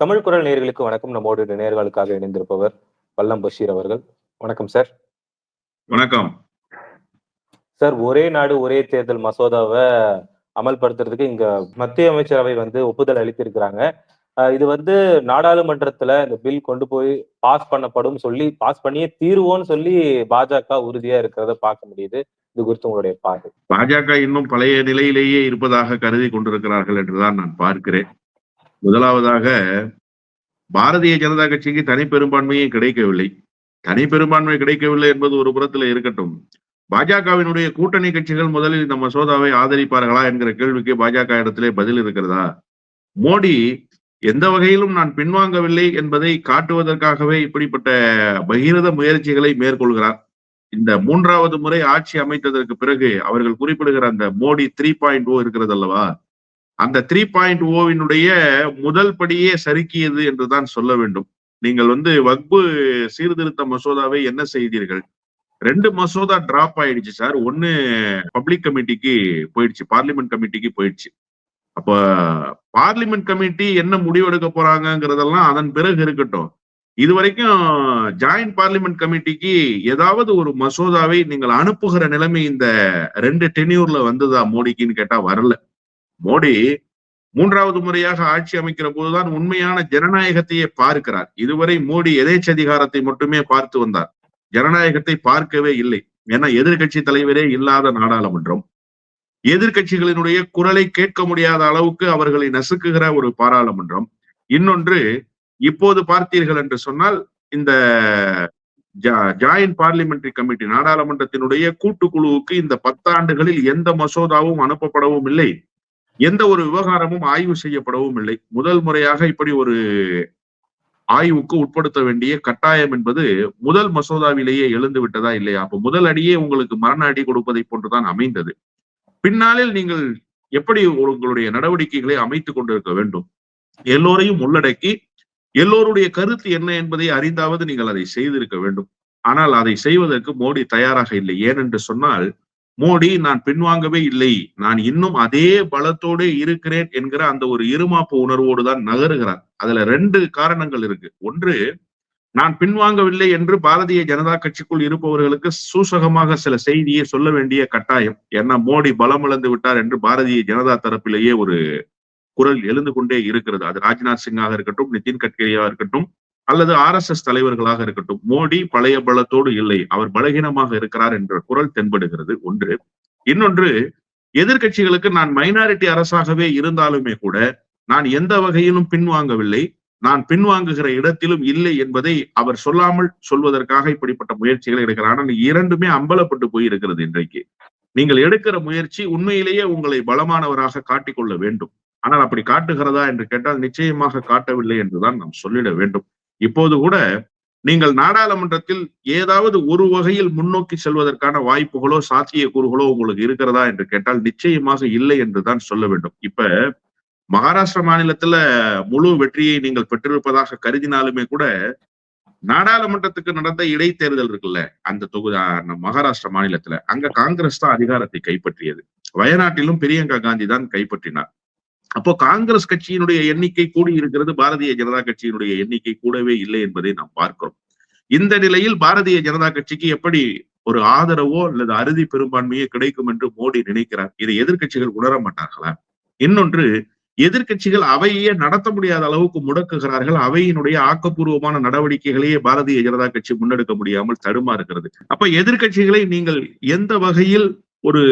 தமிழ் குரல் நேயர்களுக்கு வணக்கம். நம்மோடு நேர்களுக்காக இணைந்திருப்பவர் வல்லம் பஷீர் அவர்கள். வணக்கம் சார். வணக்கம். சார் ஒரே நாடு ஒரே தேர்தல் மசோதாவை அமல்படுத்துறதுக்கு இங்க மத்திய அமைச்சரவை வந்து ஒப்புதல் அளித்திருக்கிறாங்க. இது வந்து நாடாளுமன்றத்துல இந்த பில் கொண்டு போய் பாஸ் பண்ணப்படும் சொல்லி பாஸ் பண்ணியே தீருவோம்னு சொல்லி பாஜக உறுதியா இருக்கிறத பார்க்க முடியுது. இது குறித்து உங்களுடைய பார்வை. பாஜக இன்னும் பழைய நிலையிலேயே இருப்பதாக கருதி கொண்டிருக்கிறார்கள் என்றுதான் நான் பார்க்கிறேன். முதலாவதாக பாரதிய ஜனதா கட்சிக்கு தனி பெரும்பான்மையும் கிடைக்கவில்லை. தனி பெரும்பான்மை கிடைக்கவில்லை என்பது ஒரு புறத்தில் இருக்கட்டும். பாஜகவினுடைய கூட்டணி கட்சிகள் முதலில் இந்த மசோதாவை ஆதரிப்பார்களா என்கிற கேள்விக்கு பாஜக இடத்திலே பதில் இருக்கிறதா? மோடி எந்த வகையிலும் நான் பின்வாங்கவில்லை என்பதை காட்டுவதற்காகவே இப்படிப்பட்ட பகிரத முயற்சிகளை மேற்கொள்கிறார். இந்த மூன்றாவது முறை ஆட்சி அமைத்ததற்கு பிறகு அவர்கள் குறிப்பிடுகிற அந்த மோடி த்ரீ பாயிண்ட் ஓ oh இருக்கிறது அல்லவா அந்த த்ரீ பாயிண்ட் ஓவினுடைய முதல் படியே சறுக்கியது என்றுதான் சொல்ல வேண்டும். நீங்கள் வந்து வக்பு சீர்திருத்த மசோதாவை என்ன செய்தீர்கள்? ரெண்டு மசோதா டிராப் ஆயிடுச்சு சார் ஒன்னு பப்ளிக் கமிட்டிக்கு போயிடுச்சு பார்லிமெண்ட் கமிட்டிக்கு போயிடுச்சு. அப்ப பார்லிமெண்ட் கமிட்டி என்ன முடிவெடுக்க போறாங்கிறதெல்லாம் அதன் பிறகு இருக்கட்டும். இது வரைக்கும் ஜாயிண்ட் பார்லிமெண்ட் கமிட்டிக்கு ஏதாவது ஒரு மசோதாவை நீங்கள் அனுப்புகிற நிலைமை இந்த ரெண்டு டென்யூர்ல வந்ததா மோடிக்குன்னு கேட்டா வரல. மோடி மூன்றாவது முறையாக ஆட்சி அமைக்கிற போதுதான் உண்மையான ஜனநாயகத்தையே பார்க்கிறார். இதுவரை மோடி எதேச்சதிகாரத்தை மட்டுமே பார்த்து வந்தார். ஜனநாயகத்தை பார்க்கவே இல்லை. ஏன்னா எதிர்கட்சி தலைவரே இல்லாத நாடாளுமன்றம். எதிர்கட்சிகளினுடைய குரலை கேட்க முடியாத அளவுக்கு அவர்களை நசுக்குகிற ஒரு பாராளுமன்றம். இன்னொன்று இப்போது பார்த்தீர்கள் என்று சொன்னால் இந்த ஜாயின்ட் பார்லிமெண்டரி கமிட்டி நாடாளுமன்றத்தினுடைய கூட்டுக்குழுவுக்கு இந்த பத்தாண்டுகளில் எந்த மசோதாவும் அனுப்பப்படவும் இல்லை. எந்த ஒரு விவகாரமும் ஆய்வு செய்யப்படவும் இல்லை. முதல் முறையாக இப்படி ஒரு ஆய்வுக்கு உட்படுத்த வேண்டிய கட்டாயம் என்பது முதல் மசோதாவிலேயே எழுந்து விட்டதா இல்லையா? அப்ப முதல் அடியே உங்களுக்கு மரண அடி கொடுப்பதை போன்றுதான் அமைந்தது. பின்னாளில் நீங்கள் எப்படி உங்களுடைய நடவடிக்கைகளை அமைத்துக் கொண்டிருக்க வேண்டும்? எல்லோரையும் உள்ளடக்கி எல்லோருடைய கருத்து என்ன என்பதை அறிந்தாவது நீங்கள் அதை செய்திருக்க வேண்டும். ஆனால் அதை செய்வதற்கு மோடி தயாராக இல்லை. ஏனென்று சொன்னால் மோடி நான் பின்வாங்கவே இல்லை. நான் இன்னும் அதே பலத்தோடு இருக்கிறேன் என்கிற அந்த ஒரு இருமாப்பு உணர்வோடு தான் நகருகிறார். அதுல ரெண்டு காரணங்கள் இருக்கு. ஒன்று நான் பின்வாங்கவில்லை என்று பாரதிய ஜனதா கட்சிக்குள் இருப்பவர்களுக்கு சூசகமாக சில செய்தியை சொல்ல வேண்டிய கட்டாயம். ஏன்னா மோடி பலம் இழந்து விட்டார் என்று பாரதிய ஜனதா தரப்பிலேயே ஒரு குரல் எழுந்து கொண்டே இருக்கிறது. அது ராஜ்நாத் சிங்காக இருக்கட்டும் நிதின் கட்கரியாக இருக்கட்டும் அல்லது ஆர் எஸ் எஸ் தலைவர்களாக இருக்கட்டும் மோடி பழைய பலத்தோடு இல்லை அவர் பலகீனமாக இருக்கிறார் என்ற குரல் தென்படுகிறது ஒன்று. இன்னொன்று எதிர்கட்சிகளுக்கு நான் மைனாரிட்டி அரசாகவே இருந்தாலுமே கூட நான் எந்த வகையிலும் பின்வாங்கவில்லை நான் பின்வாங்குகிற இடத்திலும் இல்லை என்பதை அவர் சொல்லாமல் சொல்வதற்காக இப்படிப்பட்ட முயற்சிகளை எடுக்கிறார். ஆனால் இரண்டுமே அம்பலப்பட்டு போயிருக்கிறது இன்றைக்கு. நீங்கள் எடுக்கிற முயற்சி உண்மையிலேயே உங்களை பலமானவராக காட்டிக்கொள்ள வேண்டும். ஆனால் அப்படி காட்டுகிறதா என்று கேட்டால் நிச்சயமாக காட்டவில்லை என்றுதான் நாம் சொல்லிட வேண்டும். இப்போது கூட நீங்கள் நாடாளுமன்றத்தில் ஏதாவது ஒரு வகையில் முன்னோக்கி செல்வதற்கான வாய்ப்புகளோ சாத்தியக்கூறுகளோ உங்களுக்கு இருக்கிறதா என்று கேட்டால் நிச்சயமாக இல்லை என்றுதான் சொல்ல வேண்டும். இப்ப மகாராஷ்டிர மாநிலத்துல முழு வெற்றியை நீங்கள் பெற்றிருப்பதாக கருதினாலுமே கூட நாடாளுமன்றத்துக்கு நடந்த இடைத்தேர்தல் இருக்குல்ல அந்த தொகுதி மகாராஷ்டிரா மாநிலத்துல அங்க காங்கிரஸ் தான் அதிகாரத்தை கைப்பற்றியது. வயநாட்டிலும் பிரியங்கா காந்தி தான் கைப்பற்றினார். அப்போ காங்கிரஸ் கட்சியினுடைய எண்ணிக்கை கூடி இருக்கிறது பாரதிய ஜனதா கட்சியினுடைய எண்ணிக்கை கூடவே இல்லை என்பதை நாம் பார்க்கிறோம். இந்த நிலையில் பாரதிய ஜனதா கட்சிக்கு எப்படி ஒரு ஆதரவோ அல்லது அறுதி பெரும்பான்மையோ கிடைக்கும் என்று மோடி நினைக்கிறார்? இதை எதிர்கட்சிகள் உணர மாட்டார்களா? இன்னொன்று எதிர்கட்சிகள் அவையே நடத்த முடியாத அளவுக்கு முடக்குகிறார்கள். அவையினுடைய ஆக்கப்பூர்வமான நடவடிக்கைகளையே பாரதிய ஜனதா கட்சி முன்னெடுக்க முடியாமல் தடுமாறுகிறது. அப்ப எதிர்கட்சிகளை நீங்கள் எந்த வகையில் ஒரு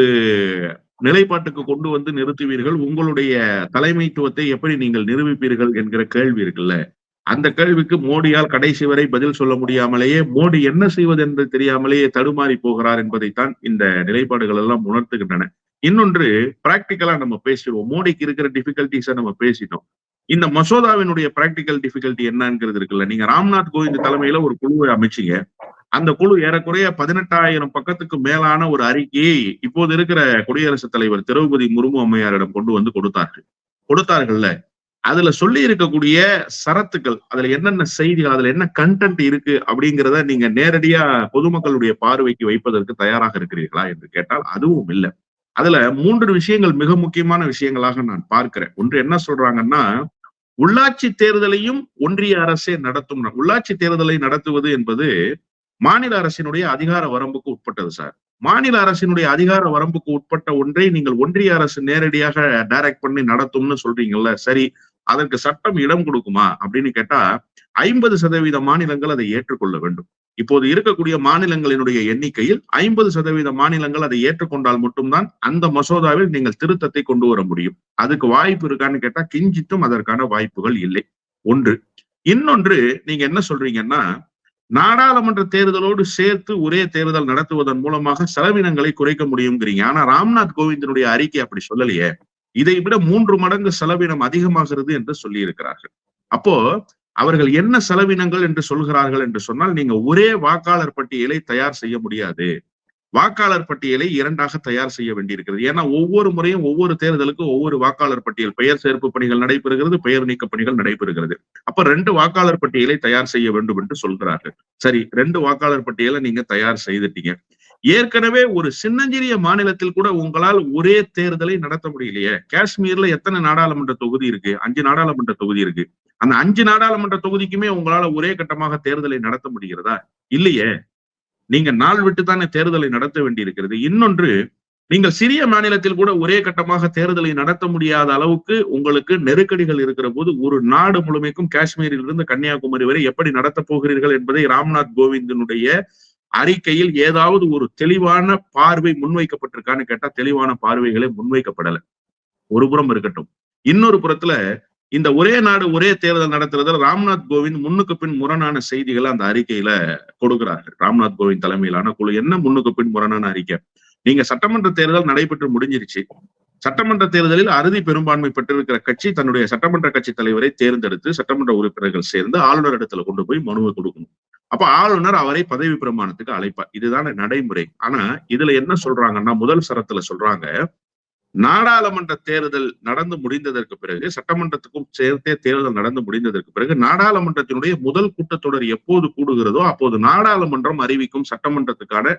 நிலைப்பாட்டுக்கு கொண்டு வந்து நிறுத்துவீர்கள். உங்களுடைய தலைமைத்துவத்தை எப்படி நீங்கள் நிரூபிப்பீர்கள் என்கிற கேள்வி இருக்குல்ல. அந்த கேள்விக்கு மோடியால் கடைசி வரை பதில் சொல்ல முடியாமலேயே மோடி என்ன செய்வது என்று தெரியாமலேயே தடுமாறி போகிறார் என்பதைத்தான் இந்த நிலைப்பாடுகள் எல்லாம் உணர்த்துகின்றன. இன்னொன்று பிராக்டிக்கலா நம்ம பேசிடுவோம். மோடிக்கு இருக்கிற டிஃபிகல்டிஸை நம்ம பேசிட்டோம். இந்த மசோதாவினுடைய பிராக்டிக்கல் டிபிகல்டி என்னங்கிறது இருக்குல்ல. நீங்க ராம்நாத் கோவிந்த் தலைமையில ஒரு குழுவை அமைச்சீங்க. அந்த குழு ஏறக்குறைய பதினெட்டாயிரம் பக்கத்துக்கு மேலான ஒரு அறிக்கையை இப்போது இருக்கிற குடியரசுத் தலைவர் திரௌபதி முர்மு அம்மையாரிடம் கொண்டு வந்து கொடுத்தார்கள். கொடுத்தார்கள்ல. அதுல சொல்லி இருக்கக்கூடிய சரத்துக்கள் அதுல என்னென்ன செய்திகள் அதுல என்ன கண்டென்ட் இருக்கு அப்படிங்கிறத நீங்க நேரடியா பொதுமக்களுடைய பார்வைக்கு வைப்பதற்கு தயாராக இருக்கிறீர்களா என்று கேட்டால் அதுவும் இல்லை. அதுல மூன்று விஷயங்கள் மிக முக்கியமான விஷயங்களாக நான் பார்க்கிறேன். ஒன்று என்ன சொல்றாங்கன்னா உள்ளாட்சி தேர்தலையும் ஒன்றிய அரசே நடத்தும். உள்ளாட்சி தேர்தலை நடத்துவது என்பது மாநில அரசினுடைய அதிகார வரம்புக்கு உட்பட்டது சார் மாநில அரசினுடைய அதிகார வரம்புக்கு உட்பட்ட ஒன்றை நீங்கள் ஒன்றிய அரசு நேரடியாக டைரக்ட் பண்ணி நடத்தும்னு சொல்றீங்கல்ல சரி அதற்கு சட்டம் இடம் கொடுக்குமா அப்படின்னு கேட்டா ஐம்பது சதவீத மாநிலங்கள் அதை ஏற்றுக்கொள்ள வேண்டும். இப்போது இருக்கக்கூடிய மாநிலங்களினுடைய எண்ணிக்கையில் ஐம்பது சதவீத மாநிலங்கள் அதை ஏற்றுக்கொண்டால் மட்டும்தான் அந்த மசோதாவில் நீங்கள் திருத்தத்தை கொண்டு வர முடியும். அதுக்கு வாய்ப்பு இருக்கான்னு கேட்டா கிஞ்சித்தும் அதற்கான வாய்ப்புகள் இல்லை. ஒன்று. இன்னொன்று நீங்க என்ன சொல்றீங்கன்னா நாடாளுமன்ற தேர்தலோடு சேர்த்து ஒரே தேர்தல் நடத்துவதன் மூலமாக செலவினங்களை குறைக்க முடியுங்கிறீங்க ஆனா ராம்நாத் கோவிந்தனுடைய அறிக்கை அப்படி சொல்லலையே. இதை விட மூன்று மடங்கு செலவினம் அதிகமாகிறது என்று சொல்லி இருக்கிறார்கள் அப்போ அவர்கள் என்ன செலவினங்கள் என்று சொல்கிறார்கள் என்று சொன்னால் நீங்க ஒரே வாக்காளர் பட்டியலை தயார் செய்ய முடியாது. வாக்காளர் பட்டியலை இரண்டாக தயார் செய்ய வேண்டியிருக்கிறது. ஏன்னா ஒவ்வொரு முறையும் ஒவ்வொரு தேர்தலுக்கும் ஒவ்வொரு வாக்காளர் பட்டியல் பெயர் சேர்ப்பு பணிகள் நடைபெறுகிறது பெயர் நீக்க பணிகள் நடைபெறுகிறது. அப்ப ரெண்டு வாக்காளர் பட்டியலை தயார் செய்ய வேண்டும் என்று சொல்கிறார்கள். சரி ரெண்டு வாக்காளர் பட்டியலை நீங்க தயார் செய்துட்டீங்க. ஏற்கனவே ஒரு சின்னஞ்சிறிய மாநிலத்தில் கூட உங்களால் ஒரே தேர்தலை நடத்த முடியலையே. காஷ்மீர்ல எத்தனை நாடாளுமன்ற தொகுதி இருக்கு? அஞ்சு நாடாளுமன்ற தொகுதி இருக்கு. அந்த அஞ்சு நாடாளுமன்ற தொகுதிக்குமே உங்களால ஒரே கட்டமாக தேர்தலை நடத்த முடிகிறதா? இல்லையே. நீங்க நாள் விட்டு தானே தேர்தலை நடத்த வேண்டியிருக்கிறது. இன்னொன்று நீங்கள் சிறிய மாநிலத்தில் கூட ஒரே கட்டமாக தேர்தலை நடத்த முடியாத அளவுக்கு உங்களுக்கு நெருக்கடிகள் இருக்கிற போது ஒரு நாடு முழுமைக்கும் காஷ்மீரில் இருந்து கன்னியாகுமரி வரை எப்படி நடத்தப் போகிறீர்கள் என்பதை ராம்நாத் கோவிந்தனுடைய அறிக்கையில் ஏதாவது ஒரு தெளிவான பார்வை முன்வைக்கப்பட்டிருக்கான்னு கேட்டா தெளிவான பார்வைகளே முன்வைக்கப்படல. ஒரு புறம் இருக்கட்டும். இன்னொரு புறத்துல இந்த ஒரே நாடு ஒரே தேர்தல் நடத்துறதுல ராம்நாத் கோவிந்த் முன்னுக்கு பின் முரணான செய்திகளை அந்த அறிக்கையில கொடுக்கிறார்கள். ராம்நாத் கோவிந்த் தலைமையிலான குழு. என்ன முன்னுக்கு பின் முரணான அறிக்கை? நீங்க சட்டமன்ற தேர்தல் நடைபெற்று முடிஞ்சிருச்சு. சட்டமன்ற தேர்தலில் அறுதி பெரும்பான்மை பெற்றிருக்கிற கட்சி தன்னுடைய சட்டமன்ற கட்சி தலைவரை தேர்ந்தெடுத்து சட்டமன்ற உறுப்பினர்கள் சேர்ந்து ஆளுநர் இடத்துல கொண்டு போய் மனுவை கொடுக்கணும். அப்ப ஆளுநர் அவரை பதவி பிரமாணத்துக்கு அழைப்பார் இதுதான நடைமுறை. ஆனா இதுல என்ன சொல்றாங்கன்னா முதல் சரத்துல சொல்றாங்க நாடாளுமன்ற தேர்தல் நடந்து முடிந்ததற்கு பிறகு சட்டமன்றத்துக்கும் சேர்த்தே தேர்தல் நடந்து முடிந்ததற்கு பிறகு நாடாளுமன்றத்தினுடைய முதல் கூட்டத்தொடர் எப்போது கூடுகிறதோ அப்போது நாடாளுமன்றம் அறிவிக்கும் சட்டமன்றத்துக்கான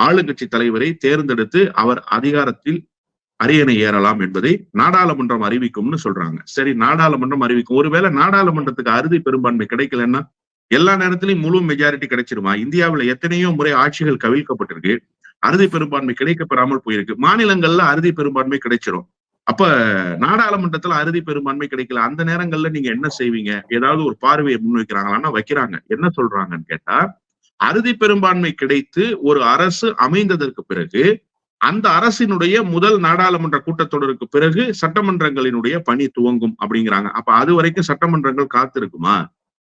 ஆளுங்கட்சி தலைவரை தேர்ந்தெடுத்து அவர் அதிகாரத்தில் அரியணை ஏறலாம் என்பதை நாடாளுமன்றம் அறிவிக்கும்னு சொல்றாங்க. சரி நாடாளுமன்றம் அறிவிக்கும். ஒருவேளை நாடாளுமன்றத்துக்கு அறுதி பெரும்பான்மை கிடைக்கலன்னா எல்லா நேரத்திலையும் முழு மெஜாரிட்டி கிடைச்சிருமா? இந்தியாவில எத்தனையோ முறை ஆட்சிகள் கவிழ்க்கப்பட்டிருக்கு. அறுதி பெரும்பான்மை கிடைக்க பெறாமல் போயிருக்கு. மாநிலங்கள்ல அறுதி பெரும்பான்மை கிடைச்சிரும். அப்ப நாடாளுமன்றத்துல அறுதி பெரும்பான்மை கிடைக்கல. அந்த நேரங்கள்ல நீங்க என்ன செய்வீங்க? ஏதாவது ஒரு பார்வையை முன்வைக்கிறாங்களான்னா வைக்கிறாங்க. என்ன சொல்றாங்கன்னு கேட்டா அறுதி பெரும்பான்மை கிடைத்து ஒரு அரசு அமைந்ததற்கு பிறகு அந்த அரசினுடைய முதல் நாடாளுமன்ற கூட்டத்தொடருக்கு பிறகு சட்டமன்றங்களினுடைய பணி துவங்கும் அப்படிங்கிறாங்க. அப்ப அது வரைக்கும் சட்டமன்றங்கள் காத்திருக்குமா?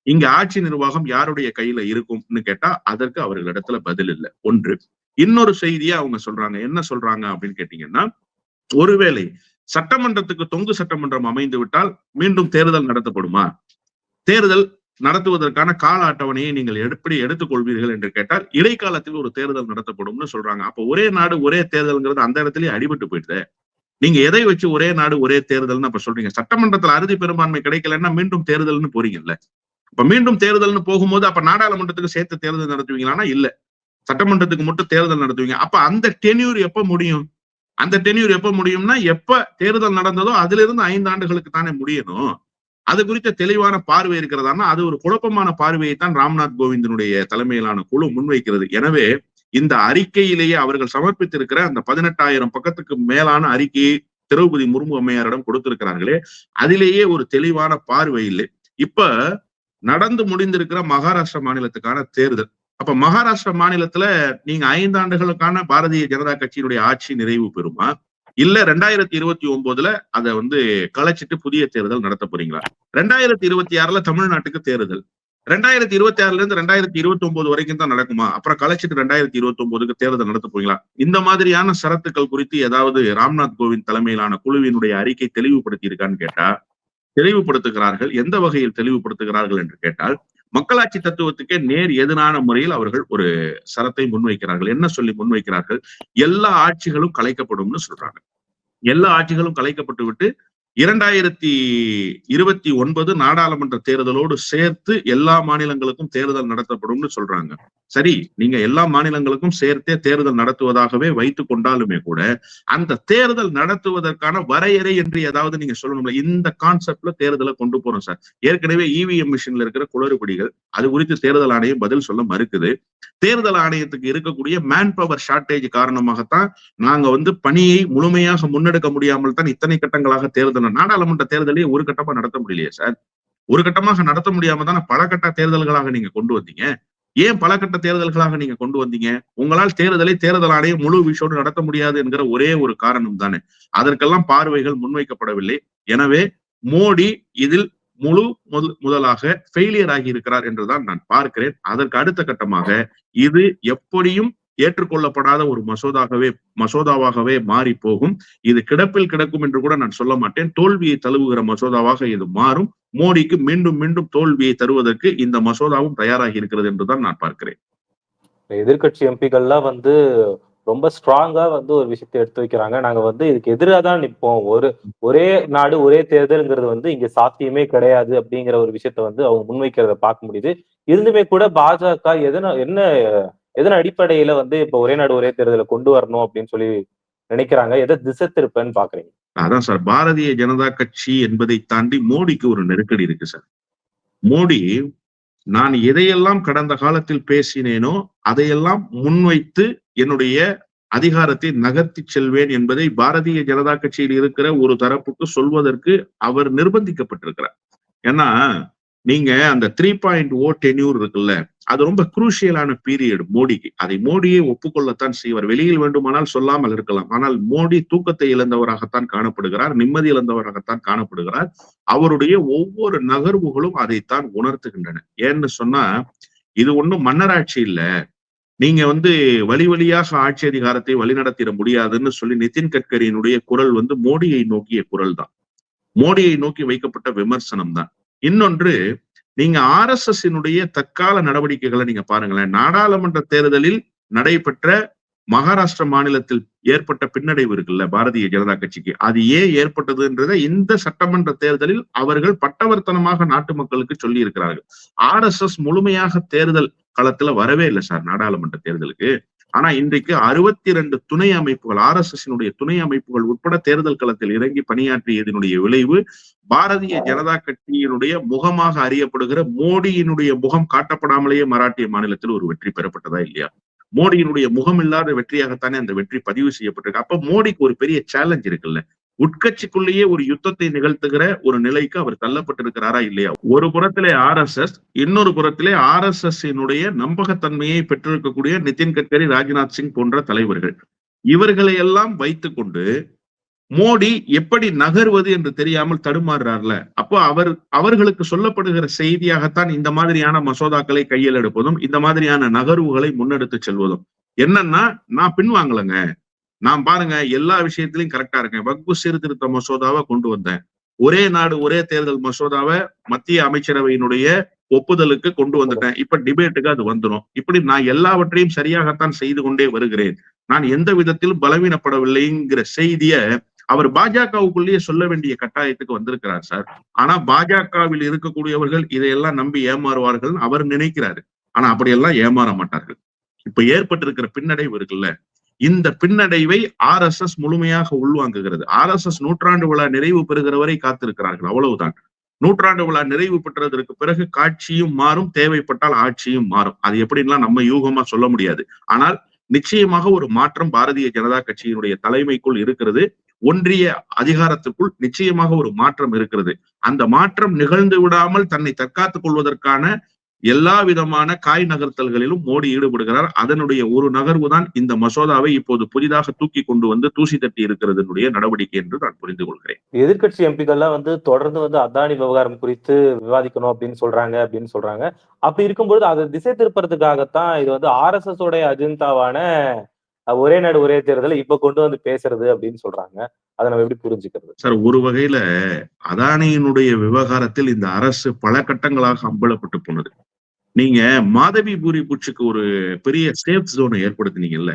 இங்க ஆட்சி நிர்வாகம் யாருடைய கையில இருக்கும்னு கேட்டா அதற்கு அவர்களிடத்துல பதில் இல்லை. ஒன்று. இன்னொரு செய்தியை அவங்க சொல்றாங்க. என்ன சொல்றாங்க அப்படின்னு கேட்டீங்கன்னா ஒருவேளை சட்டமன்றத்துக்கு தொங்கு சட்டமன்றம் அமைந்து விட்டால் மீண்டும் தேர்தல் நடத்தப்படுமா? தேர்தல் நடத்துவதற்கான கால அட்டவணையை நீங்கள் எப்படி எடுத்துக்கொள்வீர்கள் என்று கேட்டால் இடைக்காலத்தில் ஒரு தேர்தல் நடத்தப்படும்னு சொல்றாங்க. அப்ப ஒரே நாடு ஒரே தேர்தல்ங்கிறது அந்த இடத்துலயே அடிபட்டு போயிடுது. நீங்க எதை வச்சு ஒரே நாடு ஒரே தேர்தல்னு அப்ப சொல்றீங்க? சட்டமன்றத்துல அறுதி பெரும்பான்மை கிடைக்கலன்னா மீண்டும் தேர்தல்னு போறீங்கல்ல. அப்ப மீண்டும் தேர்தல்னு போகும்போது அப்ப நாடாளுமன்றத்துக்கு சேர்த்து தேர்தல் நடத்துவீங்களான்னா இல்ல. சட்டமன்றத்துக்கு மட்டும் தேர்தல் நடத்துவீங்க. அப்ப அந்த டென்யூர் எப்ப முடியும்? அந்த டென்யூர் எப்ப முடியும்னா எப்ப தேர்தல் நடந்ததோ அதுல இருந்து ஐந்து ஆண்டுகளுக்கு தானே முடியணும். அது குறித்த தெளிவான பார்வை இருக்கிறதானா அது ஒரு குழப்பமான பார்வையை தான் ராம்நாத் கோவிந்தனுடைய தலைமையிலான குழு முன்வைக்கிறது. எனவே இந்த அறிக்கையிலேயே அவர்கள் சமர்ப்பித்திருக்கிற அந்த பதினெட்டாயிரம் பக்கத்துக்கு மேலான அறிக்கையை திரௌபதி முர்மு அம்மையாரிடம் கொடுத்திருக்கிறார்களே அதிலேயே ஒரு தெளிவான பார்வை இல்லை. இப்ப நடந்து முடிந்திருக்கிற மகாராஷ்டிரா மாநிலத்துக்கான தேர்தல். அப்ப மகாராஷ்டிரா மாநிலத்துல நீங்க ஐந்து ஆண்டுகளுக்கான பாரதிய ஜனதா கட்சியினுடைய ஆட்சி நிறைவு பெறுமா? இல்ல ரெண்டாயிரத்தி இருபத்தி ஒன்பதுல அதை வந்து கலைச்சிட்டு புதிய தேர்தல் நடத்த போறீங்களா? ரெண்டாயிரத்தி இருபத்தி ஆறுல தமிழ்நாட்டுக்கு தேர்தல். ரெண்டாயிரத்தி இருபத்தி ஆறுல இருந்து ரெண்டாயிரத்தி இருபத்தி ஒன்பது வரைக்கும் தான் நடக்குமா? அப்புறம் கலைச்சிட்டு ரெண்டாயிரத்தி இருபத்தி ஒன்பதுக்கு தேர்தல் நடத்த போறீங்களா? இந்த மாதிரியான சரத்துக்கள் குறித்து ஏதாவது ராம்நாத் கோவிந்த் தலைமையிலான குழுவினுடைய அறிக்கை தெளிவுபடுத்தி இருக்கான்னு கேட்டா தெளிவுபடுத்துகிறார்கள் எந்த வகையில் தெளிவுபடுத்துகிறார்கள் என்று கேட்டால் மக்களாட்சி தத்துவத்துக்கே நேர் எதிரான முறையில் அவர்கள் ஒரு சரத்தை முன்வைக்கிறார்கள். என்ன சொல்லி முன்வைக்கிறார்கள்? எல்லா ஆட்சிகளும் கலைக்கப்படும்னு சொல்றாங்க. எல்லா ஆட்சிகளும் கலைக்கப்பட்டு விட்டு இரண்டாயிரத்தி இருபத்தி ஒன்பது நாடாளுமன்ற தேர்தலோடு சேர்த்து எல்லா மாநிலங்களுக்கும் தேர்தல் நடத்தப்படும்னு சொல்றாங்க. சரி நீங்க எல்லா மாநிலங்களுக்கும் சேர்த்தே தேர்தல் நடத்துவதாகவே வைத்துக் கொண்டாலுமே கூட அந்த தேர்தல் நடத்துவதற்கான வரையறை என்று ஏதாவது நீங்க சொல்லணும்ல? இந்த கான்செப்ட்ல தேர்தலை கொண்டு போறோம் சார். ஏற்கனவே இவிஎம் மிஷின்ல இருக்கிற குளறுபடிகள் அது குறித்து தேர்தல் ஆணையம் பதில் சொல்ல மறுக்குது. தேர்தல் ஆணையத்துக்கு இருக்கக்கூடிய மேன் பவர் ஷார்டேஜ் காரணமாகத்தான் நாங்க வந்து பணியை முழுமையாக முன்னெடுக்க முடியாமல் தான் இத்தனை கட்டங்களாக தேர்தல் நாடாளுமன்ற தேர்தலே ஒரு கட்டமா நடத்த முடியலையே சார். ஒரு கட்டமாக நடத்த முடியாம தானே பல கட்ட தேர்தல்களாக நீங்க கொண்டு வந்தீங்க. ஏன் பல கட்ட தேர்தல்களாக நீங்க கொண்டு வந்தீங்க? உங்களால் தேர்தலை தேர்தல் ஆணையம் முழு விஷயோடு நடத்த முடியாது என்கிற ஒரே ஒரு காரணம் தானே. அதற்கெல்லாம் பார்வைகள் முன்வைக்கப்படவில்லை. எனவே மோடி இதில் முழு முதல் முதலாக ஃபெயிலியர் ஆகி இருக்கிறார் என்றுதான் நான் பார்க்கிறேன். அதற்கு அடுத்த கட்டமாக இது எப்படியும் ஏற்றுக்கொள்ளப்படாத ஒரு மசோதாகவே மசோதாவாகவே மாறி போகும் இது கிடப்பில் கிடக்கும் என்று கூட நான் சொல்ல மாட்டேன். தோல்வியை தழுவுகிற மசோதாவாக இது மாறும். மோடிக்கு மீண்டும் மீண்டும் தோல்வியை தருவதற்கு இந்த மசோதாவும் தயாராகி இருக்கிறது என்றுதான் நான் பார்க்கிறேன். எதிர்க்கட்சி எம்பிகள்லாம் வந்து ரொம்ப ஸ்ட்ராங்கா வந்து ஒரு விஷயத்தை எடுத்து வைக்கிறாங்க. நாங்க வந்து இதுக்கு எதிராக தான் நிற்போம். ஒரு ஒரே நாடு ஒரே தேர்தல்ங்கிறது வந்து இங்க சாத்தியமே கிடையாது அப்படிங்கிற ஒரு விஷயத்த வந்து அவங்க முன்வைக்கிறத பார்க்க முடியுது. இருந்துமே கூட பாஜக எதனா என்ன எதன் அடிப்படையில வந்து இப்ப ஒரே நாடு ஒரே தேர்தலை கொண்டு வரணும் அப்படின்னு சொல்லி நினைக்கிறாங்க? எதை திசை திருப்பன்னு பாக்குறீங்க? அதான் சார். பாரதிய ஜனதா கட்சி என்பதை தாண்டி மோடிக்கு ஒரு நெருக்கடி இருக்கு சார். மோடி நான் எதையெல்லாம் கடந்த காலத்தில் பேசினேனோ அதையெல்லாம் முன்வைத்து என்னுடைய அதிகாரத்தை நகர்த்தி செல்வேன் என்பதை பாரதிய ஜனதா கட்சியில் இருக்கிற ஒரு தரப்புக்கு சொல்வதற்கு அவர் நிர்பந்திக்கப்பட்டிருக்கிறார். ஏன்னா நீங்க அந்த த்ரீ பாயிண்ட் ஓ டென்யூர் இருக்குல்ல அது ரொம்ப குரூஷியலான பீரியட் மோடிக்கு. அதை மோடியை ஒப்புக்கொள்ளத்தான் செய்வார். வெளியில் வேண்டுமானால் சொல்லாமல் இருக்கலாம். ஆனால் மோடி தூக்கத்தை இழந்தவராகத்தான் காணப்படுகிறார் நிம்மதி இழந்தவராகத்தான் காணப்படுகிறார். அவருடைய ஒவ்வொரு நகர்வுகளும் அதைத்தான் உணர்த்துகின்றன. ஏன்னு சொன்னா இது ஒண்ணும் மன்னராட்சி இல்ல. நீங்க வந்து வழி வழியாக ஆட்சி அதிகாரத்தை வழிநடத்திட முடியாதுன்னு சொல்லி நிதின் கட்கரியினுடைய குரல் வந்து மோடியை நோக்கிய குரல் தான் மோடியை நோக்கி வைக்கப்பட்ட விமர்சனம் தான் இன்னொன்று நீங்க ஆர் எஸ் எஸ் தற்கால நடவடிக்கைகளை நீங்க பாருங்களேன். நாடாளுமன்ற தேர்தலில் நடைபெற்ற மகாராஷ்டிர மாநிலத்தில் ஏற்பட்ட பின்னடைவு இருக்குல்ல பாரதிய ஜனதா கட்சிக்கு. அது ஏன் ஏற்பட்டதுன்றதை இந்த சட்டமன்ற தேர்தலில் அவர்கள் பட்டவர்த்தனமாக நாட்டு மக்களுக்கு சொல்லி இருக்கிறார்கள் ஆர் எஸ் எஸ் முழுமையாக தேர்தல் களத்துல வரவே இல்லை சார் நாடாளுமன்ற தேர்தலுக்கு. ஆனா இன்றைக்கு அறுபத்தி ரெண்டு துணை அமைப்புகள் ஆர் எஸ் எஸ் துணை அமைப்புகள் உட்பட தேர்தல் களத்தில் இறங்கி பணியாற்றியதனுடைய விளைவு பாரதிய ஜனதா கட்சியினுடைய முகமாக அறியப்படுகிற மோடியினுடைய முகம் காட்டப்படாமலேயே மராட்டிய மாநிலத்தில் ஒரு வெற்றி பெறப்பட்டதா இல்லையா? மோடியினுடைய முகம் இல்லாத வெற்றியாகத்தானே அந்த வெற்றி பதிவு செய்யப்பட்டிருக்கு. அப்ப மோடிக்கு ஒரு பெரிய சேலஞ்ச் இருக்குல்ல. உட்கட்சிக்குள்ளேயே ஒரு யுத்தத்தை நிகழ்த்துகிற ஒரு நிலைக்கு அவர் தள்ளப்பட்டிருக்கிறாரா இல்லையா? ஒரு புறத்திலே ஆர் எஸ் எஸ் இன்னொரு புறத்திலே ஆர் எஸ் எஸ் நம்பகத்தன்மையை பெற்றிருக்கக்கூடிய நிதின் கட்கரி ராஜ்நாத் சிங் போன்ற தலைவர்கள். இவர்களை எல்லாம் வைத்துக்கொண்டு மோடி எப்படி நகர்வது என்று தெரியாமல் தடுமாறுறார்ல? அப்போ அவர் அவர்களுக்கு சொல்லப்படுகிற செய்தியாகத்தான் இந்த மாதிரியான மசோதாக்களை கையில் எடுப்பதும் இந்த மாதிரியான நகர்வுகளை முன்னெடுத்து செல்வதும். என்னன்னா நான் பின்வாங்கலைங்க. நான் பாருங்க எல்லா விஷயத்திலையும் கரெக்டா இருக்கேன். வக்பு சீர்திருத்த மசோதாவை கொண்டு வந்தேன். ஒரே நாடு ஒரே தேர்தல் மசோதாவை மத்திய அமைச்சரவையினுடைய ஒப்புதலுக்கு கொண்டு வந்துட்டேன். இப்ப டிபேட்டுக்கு அது வந்துடும் இப்படி நான் எல்லாவற்றையும் சரியாகத்தான் செய்து கொண்டே வருகிறேன். நான் எந்த விதத்திலும் பலவீனப்படவில்லைங்கிற செய்திய அவர் பாஜகவுக்குள்ளேயே சொல்ல வேண்டிய கட்டாயத்துக்கு வந்திருக்கிறார் சார். ஆனா பாஜகவில் இருக்கக்கூடியவர்கள் இதையெல்லாம் நம்பி ஏமாறுவார்கள் அவர் நினைக்கிறாரு. ஆனா அப்படியெல்லாம் ஏமாற மாட்டார்கள். இப்ப ஏற்பட்டிருக்கிற பின்னடைவு இருக்குல்ல. இந்த பின்னடைவை ஆர் எஸ் எஸ் முழுமையாக உள்வாங்குகிறது. ஆர் எஸ் எஸ் நூற்றாண்டு விழா நிறைவு பெறுகிற வரை காத்திருக்கிறார்கள். அவ்வளவுதான். நூற்றாண்டு விழா நிறைவு பெற்றதற்கு பிறகு காட்சியும் மாறும் தேவைப்பட்டால் ஆட்சியும் மாறும். அது எப்படின்லாம் நம்ம யூகமா சொல்ல முடியாது. ஆனால் நிச்சயமாக ஒரு மாற்றம் பாரதிய ஜனதா கட்சியினுடைய தலைமைக்குள் இருக்கிறது. ஒன்றிய அதிகாரத்துக்குள் நிச்சயமாக ஒரு மாற்றம் இருக்கிறது. அந்த மாற்றம் நிகழ்ந்து விடாமல் தன்னை தற்காத்துக் கொள்வதற்கான எல்லா விதமான காய் நகர்த்தல்களிலும் மோடி ஈடுபடுகிறார். அதனுடைய ஒரு நகர்வு தான் இந்த மசோதாவை இப்போது புதிதாக தூக்கி கொண்டு வந்து தூசி தட்டி இருக்கிறதனுடைய நடவடிக்கை என்று நான் புரிந்து கொள்கிறேன். எதிர்கட்சி எம்பிகள்லாம் வந்து தொடர்ந்து வந்து அதானி விவகாரம் குறித்து விவாதிக்கணும் அப்படின்னு சொல்றாங்க அப்படின்னு சொல்றாங்க. அப்படி இருக்கும்பொழுது அதை திசை திருப்பறதுக்காகத்தான் இது வந்து ஆர் எஸ் எஸ் உடைய அஜெண்டாவான ஒரே நாடு ஒரே தேர்தலை இப்ப கொண்டு வந்து பேசுறது அப்படின்னு சொல்றாங்க. அதை நம்ம எப்படி புரிஞ்சுக்கிறது? சார் ஒரு வகையில அதானியினுடைய விவகாரத்தில் இந்த அரசு பல கட்டங்களாக அம்பலப்பட்டு போனது. நீங்க மாதவி பூரி ஒரு பெரிய சேஃப் ஜோனை ஏற்படுத்தினீங்கல்ல.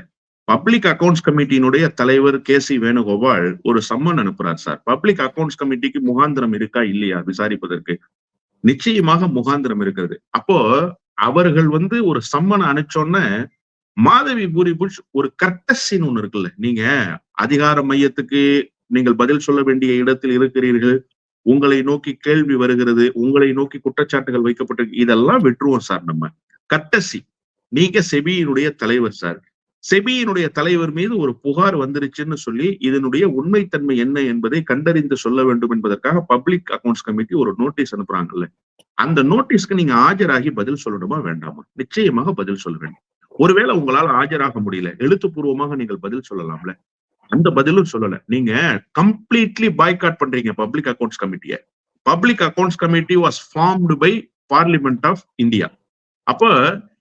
பப்ளிக் அக்கௌண்ட்ஸ் கமிட்டியினுடைய தலைவர் கே சி வேணுகோபால் ஒரு சம்மன் அனுப்புறார் சார். பப்ளிக் அக்கௌண்ட்ஸ் கமிட்டிக்கு முகாந்திரம் இருக்கா இல்லையா விசாரிப்பதற்கு? நிச்சயமாக முகாந்திரம் இருக்கிறது. அப்போ அவர்கள் வந்து ஒரு சம்மன் அனுப்பிச்சோன்ன மாதவி பூரி புஷ் ஒரு கர்டசின்னு ஒண்ணு இருக்குல்ல. நீங்க அதிகார மையத்துக்கு நீங்கள் பதில் சொல்ல வேண்டிய இடத்தில் இருக்கிறீர்கள். உங்களை நோக்கி கேள்வி வருகிறது உங்களை நோக்கி குற்றச்சாட்டுகள் வைக்கப்பட்டிருக்கு இதெல்லாம் விட்டுருவோம் சார் நம்ம. கட்டசி நீங்க செபியினுடைய தலைவர் சார். செபியினுடைய தலைவர் மீது ஒரு புகார் வந்துருச்சுன்னு சொல்லி இதனுடைய உண்மைத்தன்மை என்ன என்பதை கண்டறிந்து சொல்ல வேண்டும் என்பதற்காக பப்ளிக் அக்கவுண்ட்ஸ் கமிட்டி ஒரு நோட்டீஸ் அனுப்புறாங்கல்ல. அந்த நோட்டீஸ்க்கு நீங்க ஆஜராகி பதில் சொல்லணுமா வேண்டாமா? நிச்சயமாக பதில் சொல்ல வேண்டும் ஒருவேளை உங்களால ஆஜராக முடியல எழுத்துப்பூர்வமாக நீங்கள் பதில் சொல்லலாம்ல. அந்த பதிலும் சொல்லல. நீங்க கம்ப்ளீட்லி பாய்காட் பண்றீங்க public accounts கமிட்டியை public accounts committee was formed by parliament of India அப்ப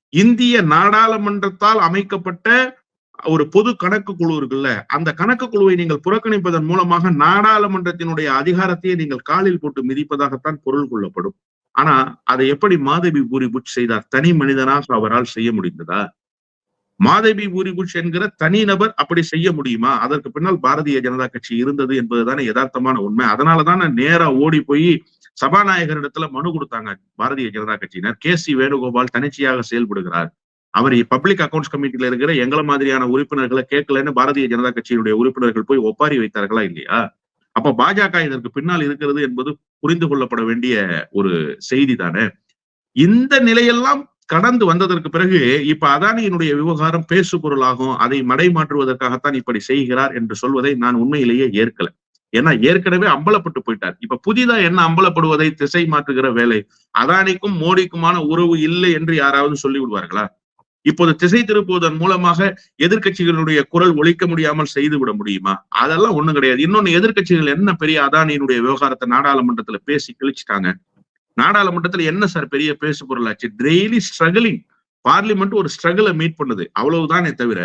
இந்திய நாடாளுமன்றத்தால் அமைக்கப்பட்ட ஒரு பொது கணக்கு குழு இருக்குல்ல அந்த கணக்கு குழுவை நீங்கள் புறக்கணிப்பதன் மூலமாக நாடாளுமன்றத்தினுடைய அதிகாரத்தையே நீங்கள் காலில் போட்டு மிதிப்பதாகத்தான் பொருள் கொள்ளப்படும். ஆனா அதை எப்படி மாதவி பூரி புஷ் செய்தார்? தனி மனிதனாக அவரால் செய்ய முடிந்ததா? மாதவி ஊரிகுஷ் என்கிற தனிநபர் அப்படி செய்ய முடியுமா? அதற்கு பின்னால் பாரதிய ஜனதா கட்சி இருந்தது என்பதுதானே யதார்த்தமான உண்மை. அதனாலதானே நேரா ஓடி போய் சபாநாயகரிடத்துல மனு கொடுத்தாங்க பாரதிய ஜனதா கட்சியினர். கே சி வேணுகோபால் தனிச்சையாக செயல்படுகிறார். அவர் பப்ளிக் அக்கவுண்ட்ஸ் கமிட்டியில இருக்கிற எங்களை மாதிரியான உறுப்பினர்களை கேட்கலன்னு பாரதிய ஜனதா கட்சியினுடைய உறுப்பினர்கள் போய் ஒப்பாரி வைத்தார்களா இல்லையா? அப்ப பாஜக இதற்கு பின்னால் இருக்கிறது என்பது புரிந்து கொள்ளப்பட வேண்டிய ஒரு செய்தி தானே இந்த நிலையெல்லாம் கடந்து வந்ததற்கு பிறகு இப்ப அதானியினுடைய விவகாரம் பேசு பொருளாகும் அதை மடைமாற்றுவதற்காகத்தான் இப்படி செய்கிறார் என்று சொல்வதை நான் உண்மையிலேயே ஏற்கல. ஏன்னா ஏற்கனவே அம்பலப்பட்டு போயிட்டார். இப்ப புதிதா என்ன அம்பலப்படுவதை திசை மாற்றுகிற வேலை? அதானிக்கும் மோடிக்குமான உறவு இல்லை என்று யாராவது சொல்லி விடுவார்களா இப்போது திசை திருப்புவதன் மூலமாக எதிர்க்கட்சிகளுடைய குரல் ஒழிக்க முடியாமல் செய்து விட முடியுமா? அதெல்லாம் ஒண்ணும் கிடையாது. இன்னொன்னு எதிர்கட்சிகள் என்ன பெரிய அதானியினுடைய விவகாரத்தை நாடாளுமன்றத்துல பேசி கிழிச்சிட்டாங்க? நாடாளுமன்றத்துல என்ன சார் பெரிய பேசு பொருளாச்சு டெய்லி ஸ்ட்ரகிளிங் பார்லிமெண்ட் ஒரு ஸ்ட்ரகிளை மீட் பண்ணுது. அவ்வளவுதானே தவிர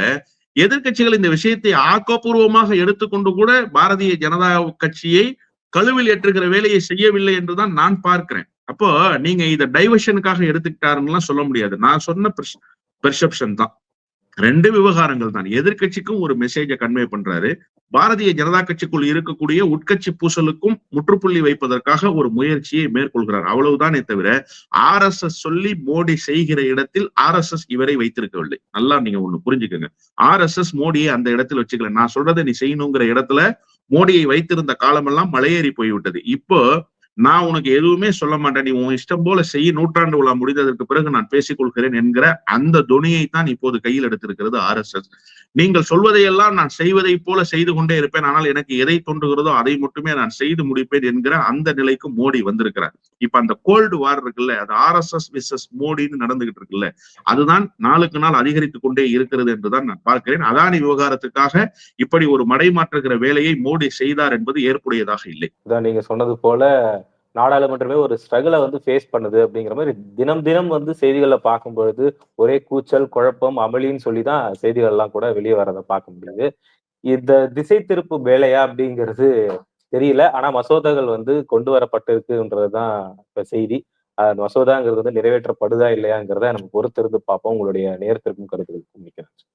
எதிர்க்கட்சிகள் இந்த விஷயத்தை ஆக்கப்பூர்வமாக எடுத்துக்கொண்டு கூட பாரதிய ஜனதா கட்சியை கழுவில் ஏற்றுகிற வேலையை செய்யவில்லை என்றுதான் நான் பார்க்கிறேன். அப்போ நீங்க இதை டைவர்ஷனுக்காக எடுத்துக்கிட்டாருன்னு சொல்ல முடியாது. நான் சொன்ன பெர்செப்ஷன் தான். ரெண்டு விவகாரங்கள் தான். எதிர்கட்சிக்கும் ஒரு மெசேஜை கன்வே பண்றாரு. பாரதிய ஜனதா கட்சிக்குள் இருக்கக்கூடிய உட்கட்சி பூசலுக்கும் முற்றுப்புள்ளி வைப்பதற்காக ஒரு முயற்சியை மேற்கொள்கிறார். அவ்வளவுதானே தவிர ஆர் எஸ் எஸ் சொல்லி மோடி செய்கிற இடத்தில் ஆர் எஸ் எஸ் இவரை வைத்திருக்கவில்லை. நல்லா நீங்க ஒண்ணு புரிஞ்சுக்கோங்க. ஆர் எஸ் எஸ் மோடியை அந்த இடத்தில் வச்சுக்கல. நான் சொல்றதை நீ செய்யணுங்கிற இடத்துல மோடியை வைத்திருந்த காலமெல்லாம் மலையேறி போய்விட்டது. இப்போ நான் உனக்கு எதுவுமே சொல்ல மாட்டேன். நீ உன் இஷ்டம் போல செய்ய நூற்றாண்டு விழா முடிந்ததற்கு பிறகு நான் பேசிக் கொள்கிறேன் என்கிற அந்த துணியை தான் இப்போது கையில் எடுத்திருக்கிறது ஆர் எஸ் எஸ். நீங்கள் சொல்வதையெல்லாம் நான் செய்வதை போல செய்து கொண்டே இருப்பேன். ஆனால் எனக்கு எதை தோன்றுகிறதோ அதை மட்டுமே நான் செய்து முடிப்பேன் என்கிற அந்த நிலைக்கு மோடி வந்திருக்கிறார். இப்ப அந்த கோல்டு வார் இருக்குல்ல அது ஆர் எஸ் எஸ் விசஸ் மோடின்னு நடந்துகிட்டு இருக்குல்ல அதுதான் நாளுக்கு நாள் அதிகரித்து கொண்டே இருக்கிறது என்றுதான் நான் பார்க்கிறேன். அதானி விவகாரத்துக்காக இப்படி ஒரு மடைமாற்றுகிற வேலையை மோடி செய்தார் என்பது ஏற்புடையதாக இல்லை. நீங்க சொன்னது போல நாடாளுமன்றமே ஒரு ஸ்ட்ரகிளை வந்து ஃபேஸ் பண்ணுது அப்படிங்கிற மாதிரி தினம் தினம் வந்து செய்திகளை பார்க்கும்பொழுது ஒரே கூச்சல் குழப்பம் அமளின்னு சொல்லி தான் செய்திகள் எல்லாம் கூட வெளியே வரதை பார்க்க முடியுது. இந்த திசை திருப்பு வேலையா அப்படிங்கிறது தெரியல. ஆனா மசோதாக்கள் வந்து கொண்டு வரப்பட்டிருக்குன்றதுதான் இப்ப செய்தி. அந்த மசோதாங்கிறது வந்து நிறைவேற்றப்படுதா இல்லையாங்கிறத நம்ம பொறுத்திருந்து பார்ப்போம். உங்களுடைய நேரத்திற்கும் கருத்துக்கும் மிக்க நன்றி.